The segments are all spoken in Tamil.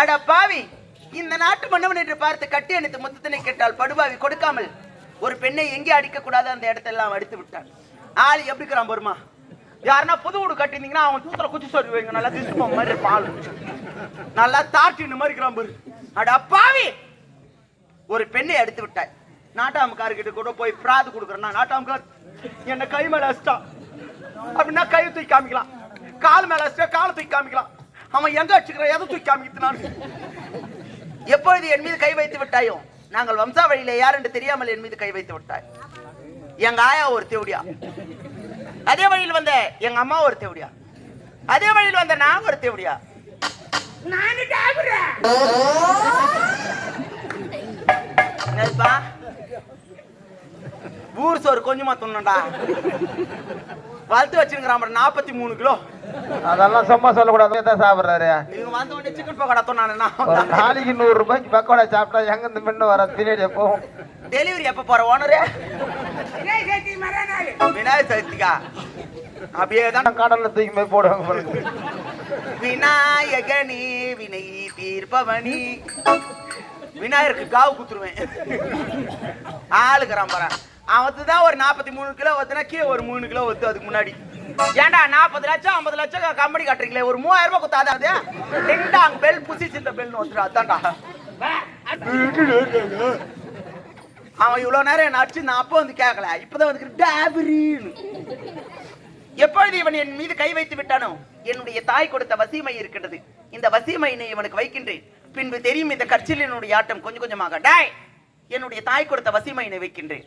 அட பாவி இந்த நாட்டு மன்னவன் என்று பார்த்து கட்டி அணைத்து முத்தத்தினை கேட்டால் படுபாவி கொடுக்காமல் ஒரு பெண்ணை எங்கே அடிக்க கூடாது அந்த இடத்தெல்லாம் அடித்து விட்டான். ஆள் எப்படி இருக்கிறான் பொறுமா? யாருன்னா புது வீடு கட்டியிருந்தீங்கன்னா அவன் தூத்துல குச்சி சொல்லி வைங்க நல்லா திசுமா மாதிரி பால். நல்லா தாட்டின மாதிரி இருக்கிறான் பொரு. அட பாவி ஒரு பெண்ணை எடுத்து விட்டாய். நாட்டாமக்காரர்கிட்ட கூட போய் பிராது கொடுக்குறேன்னா நாட்டாமுக்கார் என்ன கை மேல அடிச்சிட்டான். அப்படின்னா கை தூக்கி காமிக்கலாம். கால் மேல அசிட்டா காலை தூக்கி காமிக்கலாம். அவன் எங்க வச்சுக்கிறான் எதை தூக்கி காமிக்கிறது நான் எப்பொழுது என் மீது கை வைத்து விட்டாயோ? நாங்கள் வம்சாவழியிலே யார் என்று தெரியாமல் என் மீது கை வைத்து விட்டாய். எங்க ஆயா ஒரு தேவடியா? அதே வழியில் வந்த எங்க அம்மா ஒரு தேவடியா? அதே வழியில் வந்த நான் ஒரு தேவடியா? என்னப்பா ஊர் சோறு கொஞ்சமா துண்ணண்டா வளர்த்து வச்சிருக்கிறான் நாற்பத்தி மூணு கிலோ. அதெல்லாம் சும்மா சொல்லக்கூடாது. தான் சாப்பிடுறாரு? இவங்க வந்த உடனே சிக்கன் பக்கோடா சொன்னானுன்னா ஒரு நாளைக்கு நூறு ரூபாய்க்கு பக்கோடா சாப்பிட்டா எங்க இந்த மின்னு வர பின்னாடி போகும் டெலிவரி எப்ப போற ஓனரு? விநாயகர் சதுர்த்திக்கா? அப்படியே தான். கடல்ல தூக்கி போய் போடுவாங்க. விநாயகனி வினை தீர்ப்பவனி. விநாயகருக்கு காவு குத்துருவேன். ஆளுக்குறான் பாரு. அவத்து தான் ஒரு நாற்பத்தி மூணு கிலோ ஒத்துனா கீழே ஒரு மூணு கிலோ ஒத்து அதுக்கு முன்னாடி. ஏன்டா நாற்பது லட்சம் ஐம்பது லட்சம் கம்பெனி கட்டுறீங்களே ஒரு மூவாயிரம் ரூபாய் குத்தாது அது அங்கே பெல் புசி சிந்த பெல்னு வந்துடும் அதான்டா. அவன் இவ்வளோ நேரம் என்ன அடிச்சு நான் அப்போ வந்து கேட்கல இப்போதான் வந்து டேபரின்னு. எப்பொழுது இவன் என் மீது கை வைத்து விட்டானோ? என்னுடைய தாய் கொடுத்த வசீமை இருக்கின்றது. இந்த வசீமையினை இவனுக்கு வைக்கின்றேன். பின்பு தெரியும் இந்த கற்சிலினுடைய ஆட்டம் கொஞ்சம் கொஞ்சமாக. டாய் என்னுடைய தாய் கொடுத்த வசீமையினை வைக்கின்றேன்.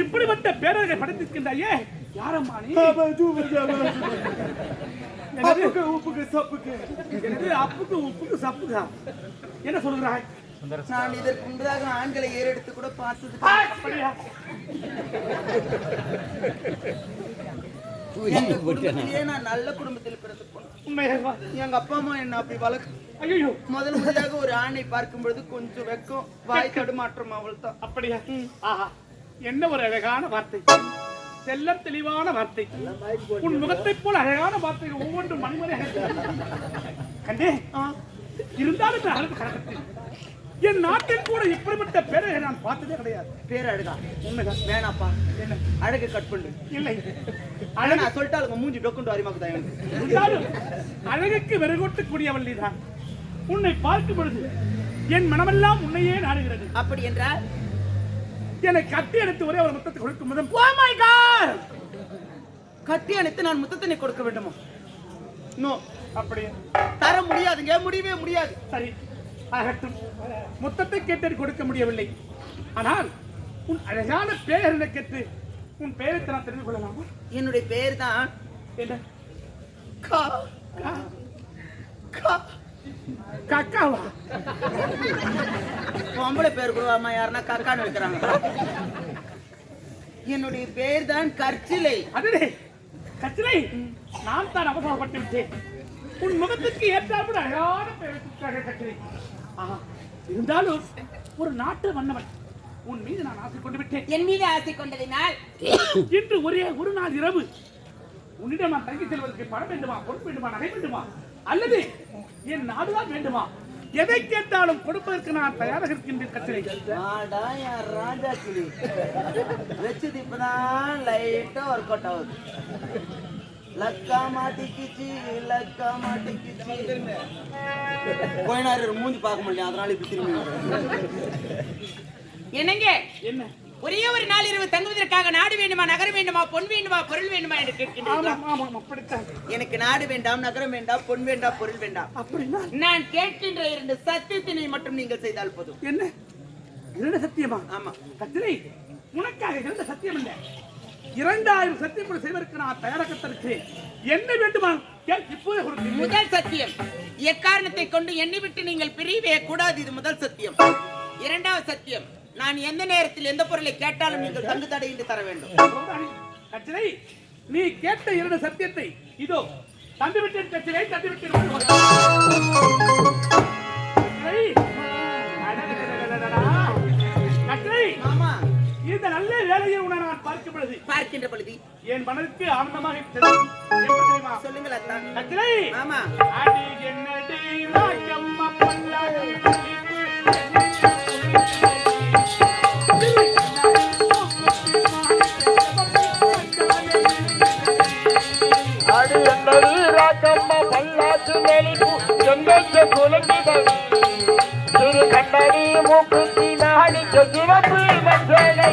இப்படிப்பட்ட பேரழகை படைத்திருக்கின்றாயே? யாரம்மா நீ என்னது? உப்புக்கு சப்புக்கு. என்னது? அப்புக்கு உப்புக்கு சப்புக்கா? என்ன சொல்கிறாய்? நான் இதற்கு முன்பதாக ஆண்களை ஏறெடுத்து கூட பார்த்தது நான் நல்ல குடும்பத்தில் பிறந்து போனேன்? எங்க அப்பா அம்மா என்ன அப்படி வளர்க்க முதல் முதலாக ஒரு ஆணை பார்க்கும் பொழுது கொஞ்சம் வெக்கம் வாய் தடுமாற்றம் அவள் தான் அப்படியா ஆஹா. என்ன ஒரு அழகான வார்த்தை? செல்லம் தெளிவான வார்த்தை. உன் முகத்தை போல அழகான வார்த்தைகள் ஒவ்வொன்றும் மணிமணியாக கண்டே இருந்தாலும் என் நாட்டில் கூட இப்படிப்பட்ட பேரை நான் பார்த்ததே கிடையாது. பேர் அழகா உண்மைதான். வேணாப்பா. என்ன? அழகு கட் பண்ணு. இல்லை. அழகு நான் சொல்லிட்டாளுங்க மூஞ்சி டொக்குண்டு அறிமாக்குதா எனக்கு. இருந்தாலும் அழகுக்கு வெறுகொட்டக்கூடியவள் நீதான் உன்னை பார்க்கும் பொழுது என் மனமெல்லாம் உன்னையே நாடுகிறது. அப்படி என்றால்? என்னை கட்டி எடுத்து ஒரே ஒரு முத்தத்தை கொடுக்கும் முதல் ஓ மை காட் கட்டி அணைத்து நான் முத்தத்தினை கொடுக்க வேண்டுமா? நோ அப்படியே தர முடியாதுங்க முடியவே முடியாது. சரி ஆகட்டும். முத்தத்தை கேட்டு கொடுக்க முடியவில்லை. ஆனால் உன் அழகான பெயரை கேட்டு உன் பெயரை நான் தெரிந்து கொள்ளலாமா? என்னுடைய பேர் தான் என்ன? கா கா- கா கக்காவா? பொம்பளை பேர் கொடுவாமா யாருன்னா கக்கான்னு வைக்கிறாங்க என்னுடைய பேர் தான் கற்சிலை அதுடே கச்சிலை நான் தான் அவசரப்பட்டு விட்டேன் உன் முகத்துக்கு ஏற்றாப்புல அழகான கச்சிலை ஆஹா இருந்தாலும் ஒரு நாட்டு மன்னவன் உன் மீது நான் ஆசை கொண்டு விட்டேன். என் மீது ஆசை கொண்டதினால்? இன்று ஒரே ஒரு நாள் இரவு. உன்னிடம் நான் தங்கி செல்வதற்கு பணம் வேண்டுமா பொறுப்பு வேண்டுமா நகை வேண்டுமா? அல்லது என் நாடுதான் வேண்டுமா? எதை கேட்டாலும் கொடுப்பதற்கு நான் தயாராக இருக்கின்றேன் என் ராஜா கிளி வச்சது இப்பதான் லைட்டா ஒர்க் அவுட் ஆகுது. லக்கா மாட்டிக்கிச்சு லக்கா மாட்டிக்கிச்சு. நேரம் மூஞ்சி பார்க்க முடியல அதனால இப்படி திரும்பி என்னங்க? என்ன? ஒரே ஒரு நாள் இரவு தங்குவதற்காக நாடு வேண்டுமா நகரம் வேண்டுமா பொன் வேண்டுமா பொருள் வேண்டுமா என்று கேட்கின்றீர்களா? ஆமாம் ஆமாம் அப்படித்தான். எனக்கு நாடு வேண்டாம் நகரம் வேண்டாம் பொன் வேண்டாம் பொருள் வேண்டாம். அப்படின்னா? நான் கேட்கின்ற இரண்டு சத்தியத்தினை மட்டும் நீங்கள் செய்தால் போதும். என்ன? இரண்டு சத்தியமா? ஆமா. கத்திரை உனக்காக இருந்த சத்தியம் இல்லை. இரண்டாயிரம் சத்தியப்படி செய்வதற்கு நான் தயாராக இருக்கிறேன். என்ன வேண்டுமா? இப்போதே முதல் சத்தியம். எக்காரணத்தை கொண்டு என்னை விட்டு நீங்கள் பிரியவே கூடாது இது முதல் சத்தியம். இரண்டாவது சத்தியம். நான் எந்த நேரத்தில் எந்த பொருளை கேட்டாலும் நீங்கள் தங்கு தடையின்றி தர வேண்டும். கச்சனை நீ கேட்ட இரண்டு சத்தியத்தை இதோ தந்து விட்டேன் கச்சனை தந்து விட்டேன் கச்சனை, அடடடடடடடா. கச்சனை, ஆமா. இந்த நல்ல வேலையை உன்னை நான் பார்க்கும் பொழுது பார்க்கின்ற பொழுது. என் மனதுக்கு ஆனந்தமாக? சொல்லுங்கள் அத்தான் கச்சனை, ஆமா. அடி என்னடி ராக்கம்மா பல்லாக்கு பல்லாக்கு நெளிப்பு எங்கெங்க குலங்கிதவி திரு கண்ணடி மூக்குத்தி நாடி சிவப்பு மஞ்சளை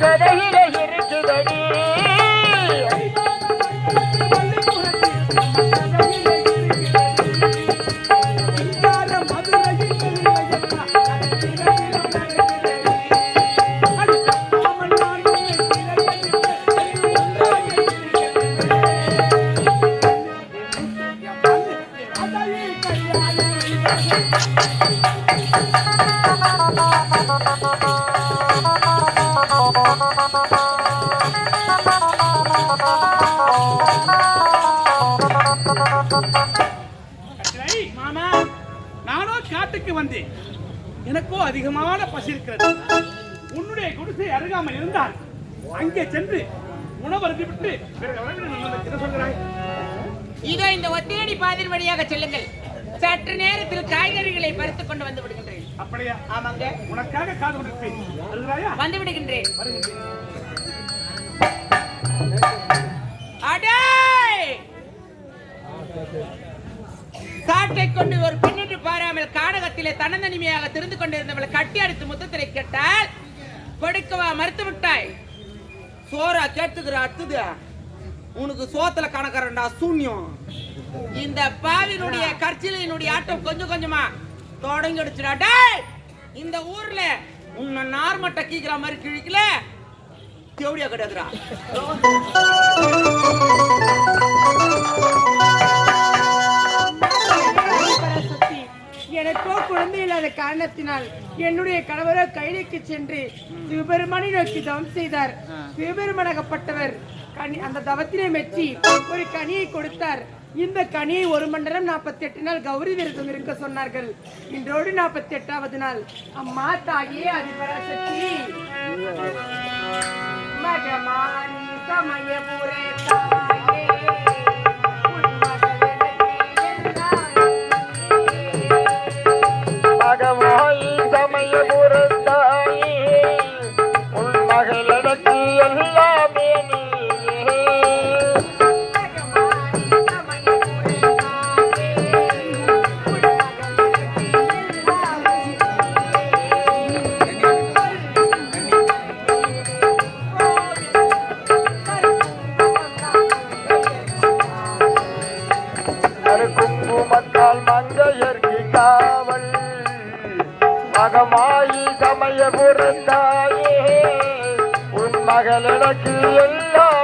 ಕದಹಿ மாமா நானோ காட்டுக்கு வந்தேன். எனக்கோ அதிகமான பசி இருக்கிறது. உன்னுடைய குடிசை அருகாமல் இருந்தால் அங்கே சென்று உணவு விட்டு என்ன சொல்கிறாய்? இதோ இந்த ஒத்தேடி பாதிர் வழியாக செல்லுங்கள். சற்று நேரத்தில் காய்கறிகளை பறித்துக் கொண்டு வந்து அப்படியா? ஆமாங்க. உனக்காக காது கொண்டிருப்பேன் வருகிறாயா வந்து விடுகின்றேன். வருகின்றேன். அடே காட்டை கொண்டு ஒரு பெண்ணிட்டு பாராமல் காடகத்திலே தன்னந்தனிமையாக திருந்து கொண்டிருந்தவளை கட்டி அடித்து முத்தத்திரை கேட்டால் கொடுக்கவா மறுத்து விட்டாய்? சோறா கேட்டுக்கிற அடுத்தது உனக்கு சோத்துல கணக்கறண்டா சூன்யம். இந்த பாவினுடைய கற்சிலையினுடைய ஆட்டம் கொஞ்சம் கொஞ்சமா தொடங்கி அடிச்சுடா டேய் இந்த ஊர்ல உன்னை நார்மட்ட கீக்கிற மாதிரி கிழிக்கல. தேவடியா கிடையாதுடா எனக்கோ குழந்தை இல்லாத காரணத்தினால் என்னுடைய கணவரோ கைலைக்கு சென்று சிவபெருமானை நோக்கி தவம் செய்தார். சிவபெருமானாகப்பட்டவர் கனி அந்த தவத்தினை மெச்சி ஒரு கனியை கொடுத்தார். இந்த கனியை ஒரு மண்டலம் நாற்பத்தி எட்டு நாள் கௌரி விரதம் இருக்க சொன்னார்கள். இன்றோடு நாற்பத்தி எட்டாவது நாள். அம்மா தாயே அதிபராசக்தி. மகமானி சமயபுரே கண்டால் மங்கையர்க்கு காவல். மகமாயி சமய புறந்தாயே உன் மகள் எனக்கு எல்லாமே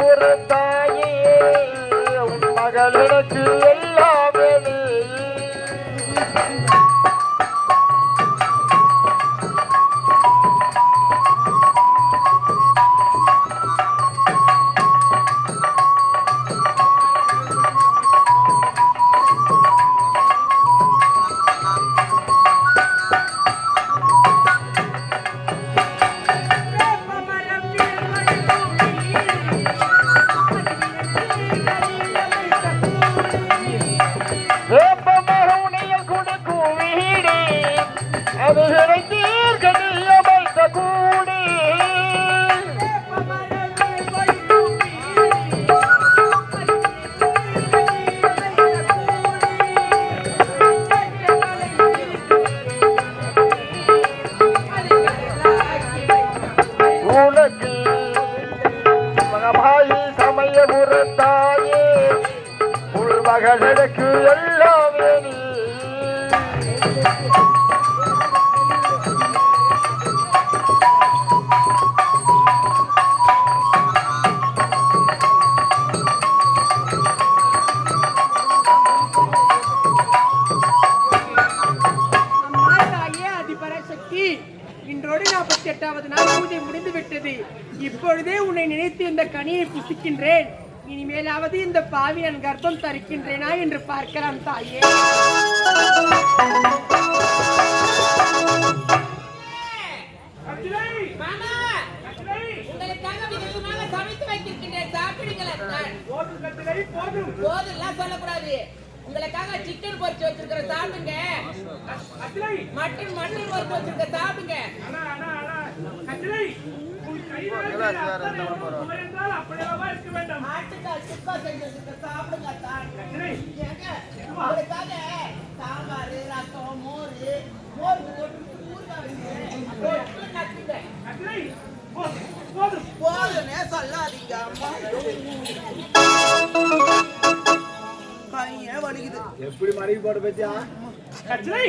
ஊர்ல அல்லாவே நீ நாற்பத்தி எட்டாவது நாள் பூஜை முடிந்துவிட்டது. இப்பொழுதே உன்னை நினைத்து இந்த கனியை புசிக்கின்றேன். இனிமேலாவது இந்த பாவி கர்ப்பம் தரிக்கின்றேனா என்று பார்க்கலாம் தாயே. வலிக்குது கச்சிலை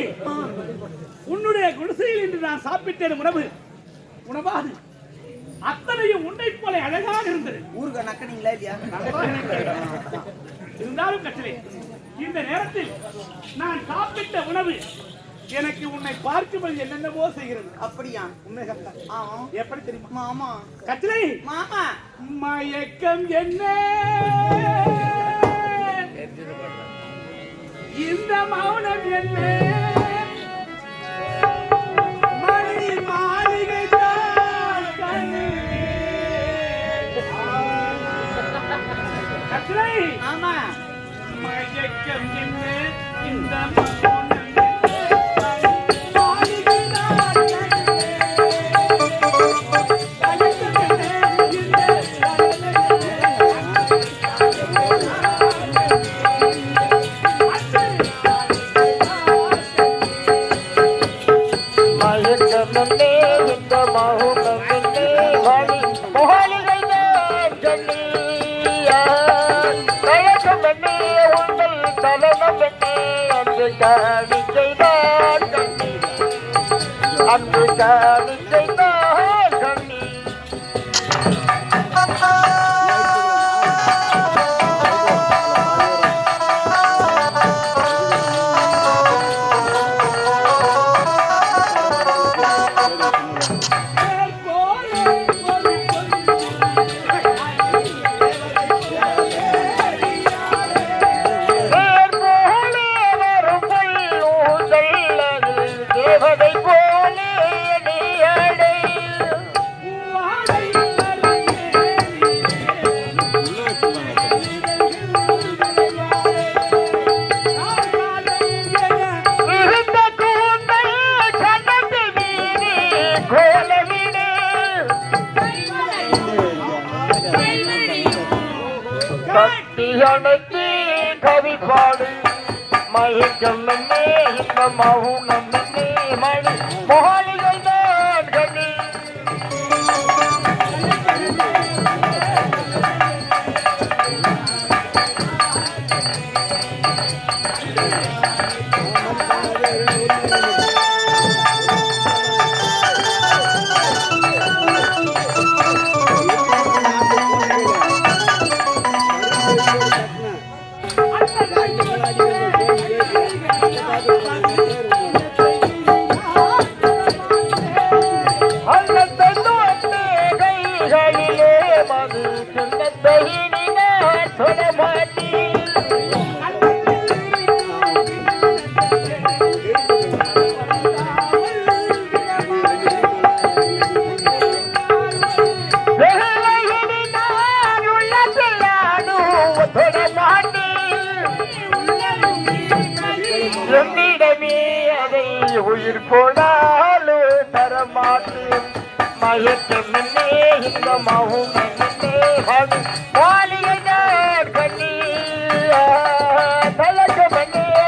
உன்னுடைய குடிசையில் இன்று நான் சாப்பிட்டேன் உணவு. உணவாது. அத்தனையும் உன்னை போல அழகாக இருந்தது. ஊருக்கு நக்கனீங்களா இல்லையா? இருந்தாலும் கச்சிலை இந்த நேரத்தில் நான் சாப்பிட்ட உணவு எனக்கு உன்னை பார்க்கும்போது என்னென்னவோ செய்கிறது. அப்படியா? உண்மை எப்படி தெரியுமா? மாமா. கச்சிலை மாமா. மயக்கம் என்ன? இந்த மௌனம் என்ன. ஆமா. மயக்கம் என்ன இந்த கட்டி கவி பாடு மயக்கம் என்னே இந்த மௌனம் என்னே மணி மொழிகள் தான்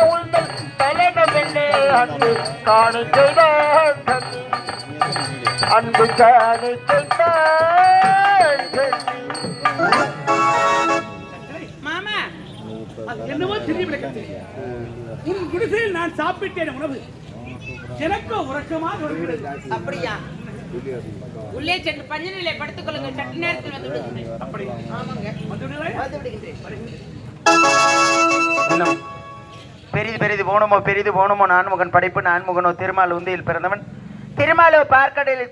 உங்கள் தலகம் என்னே அன்பு காணிக்கை மாமா என்னவோ தெரியவில்லை உன் குடிசையில் நான் சாப்பிட்டேன் உணவு. எனக்கு உறக்கமாக அப்படியா? உள்ளே சென்று பஞ்ச நிலை படுத்துக் கொள்ளுங்க சற்று நேரத்தில் வந்து விடுகிறேன் அப்படி ஆமாங்க. வந்து விடுகிறேன். வந்து விடுகின்றேன். இன்னும் பெரிது பெரிது போனமோ பெரிது போனமோ நான்முகன் படைப்பு நான்முகனோ திருமால் உந்தியில் பிறந்தவன். திருமாலோ பார்க்கடலில்